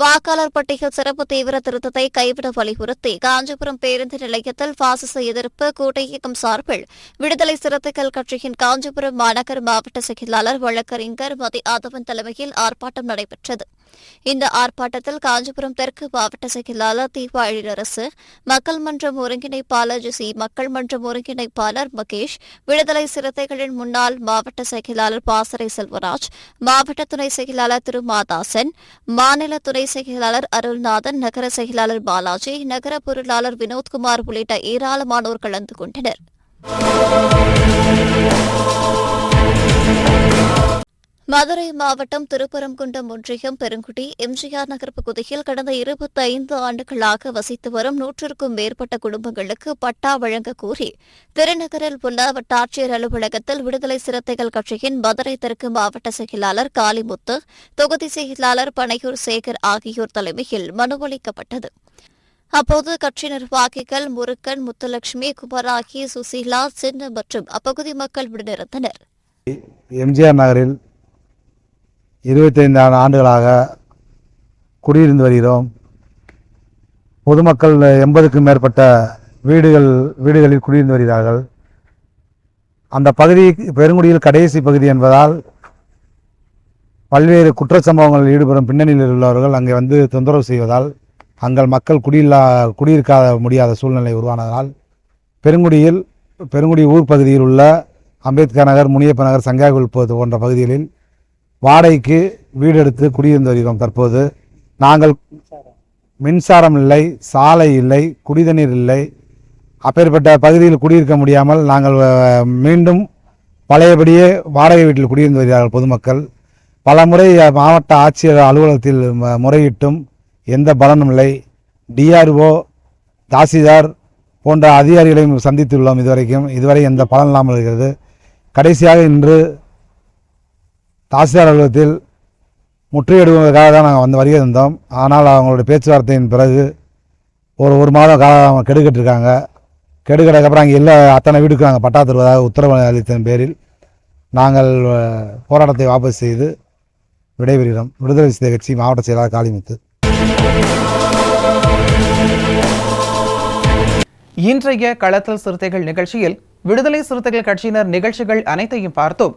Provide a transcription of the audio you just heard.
வாக்காளர் பட்டியல் சிறப்பு தீவிர திருத்தத்தை கைவிட வலியுறுத்தி காஞ்சிபுரம் பேருந்து நிலையத்தில் பாசிச எதிர்ப்பு கூட்டயியக்கம் சார்பில் விடுதலை சிறுத்தைகள் கட்சியின் காஞ்சிபுரம் மாநகர் மாவட்ட செயலாளர் வழக்கறிஞர் மதி ஆதவன் தலைமையில் ஆர்ப்பாட்டம் நடைபெற்றது. இந்த ஆர்ப்பாட்டத்தில் காஞ்சிபுரம் தெற்கு மாவட்ட செயலாளர் தீபா எழிலரசு மக்கள் மன்றம் ஒருங்கிணைப்பாளர் ஜிசி மக்கள் மன்றம் ஒருங்கிணைப்பாளர் மகேஷ் விடுதலை சிறுத்தைகளின் முன்னாள் மாவட்ட செயலாளர் பாசறை செல்வராஜ் மாவட்ட துணை செயலாளர் திரு மாதாசன் மாநில துணை செயலாளர் அருள்நாதன் நகர செயலாளர் பாலாஜி நகர பொருளாளர் வினோத்குமார் உள்ளிட்ட ஏராளமானோர் கலந்து கொண்டனர். மதுரை மாவட்டம் திருப்பரங்குன்றம் ஒன்றியம் பெருங்குடி எம்ஜிஆர் நகர் பகுதியில் கடந்த இருபத்தி ஐந்து ஆண்டுகளாக வசித்து வரும் நூற்றுக்கும் மேற்பட்ட குடும்பங்களுக்கு பட்டா வழங்க கோரி திருநகரில் உள்ள வட்டாட்சியர் அலுவலகத்தில் விடுதலை சிறுத்தைகள் கட்சியின் மதுரை தெற்கு மாவட்ட செயலாளர் காளிமுத்து தொகுதி செயலாளர் பனையூர் சேகர் ஆகியோர் தலைமையில் மனுவளிக்கப்பட்டது அப்போது கட்சி நிர்வாகிகள் முருகன் முத்துலட்சுமி குமராகி சுசீலா சின்ன மற்றும் அப்பகுதி மக்கள் உடனிருந்தனர். எம்ஜிஆர் நகரில் இருபத்தைந்து ஆண்டுகளாக குடியிருந்து வருகிறோம். பொதுமக்கள் எண்பதுக்கும் மேற்பட்ட வீடுகள் வீடுகளில் குடியிருந்து வருகிறார்கள். அந்த பகுதி பெருங்குடியில் கடைசி பகுதி என்பதால் பல்வேறு குற்ற சம்பவங்களில் ஈடுபடும் பின்னணியில் உள்ளவர்கள் அங்கே வந்து தொந்தரவு செய்வதால் அங்கள் மக்கள் குடியில்லா குடியிருக்காத முடியாத சூழ்நிலை உருவானதால் பெருங்குடியில் பெருங்குடி ஊர் பகுதியில் உள்ள அம்பேத்கர் நகர் முனியப்ப நகர் சங்காகுல் போன்ற பகுதிகளில் வாடகைக்கு வீடு எடுத்து குடியிருந்து வருகிறோம் தற்போது நாங்கள் மின்சாரம் இல்லை சாலை இல்லை குடிதண்ணீர் இல்லை. அப்பேற்பட்ட பகுதியில் குடியிருக்க முடியாமல் நாங்கள் மீண்டும் பழையபடியே வாடகை வீட்டில் குடியிருந்து வருகிறார்கள் பொதுமக்கள். பல முறை மாவட்ட ஆட்சியர் அலுவலகத்தில் முறையிட்டும் எந்த பலனும் இல்லை. டிஆர்ஓ தாசில்தார் போன்ற அதிகாரிகளையும் சந்தித்துள்ளோம் இதுவரைக்கும். இதுவரை எந்த பலன் இல்லாமல் இருக்கிறது. கடைசியாக இன்று தாசில்தார் அலுவலகத்தில் முற்றுகையிடுவதற்காக தான் நாங்கள் வந்து வருகை ஆனால் அவங்களுடைய பேச்சுவார்த்தையின் பிறகு ஒரு ஒரு மாதம் காலம் கெடுக்கிட்டிருக்காங்க கெடுக்கிறதுக்கப்புறம் அங்கே எல்லா அத்தனை வீட்டுக்கு நாங்கள் பட்டா தருவதாக உத்தரவு அளித்தின் பேரில் நாங்கள் போராட்டத்தை வாபஸ் செய்து விடைபெறுகிறோம். விடுதலை சிறுத்தை கட்சி மாவட்ட செயலாளர் காளிமுத்து. இன்றைய களத்தல் சிறுத்தைகள் நிகழ்ச்சியில் விடுதலை சிறுத்தைகள் கட்சியினர் நிகழ்ச்சிகள் அனைத்தையும் பார்த்தோம்.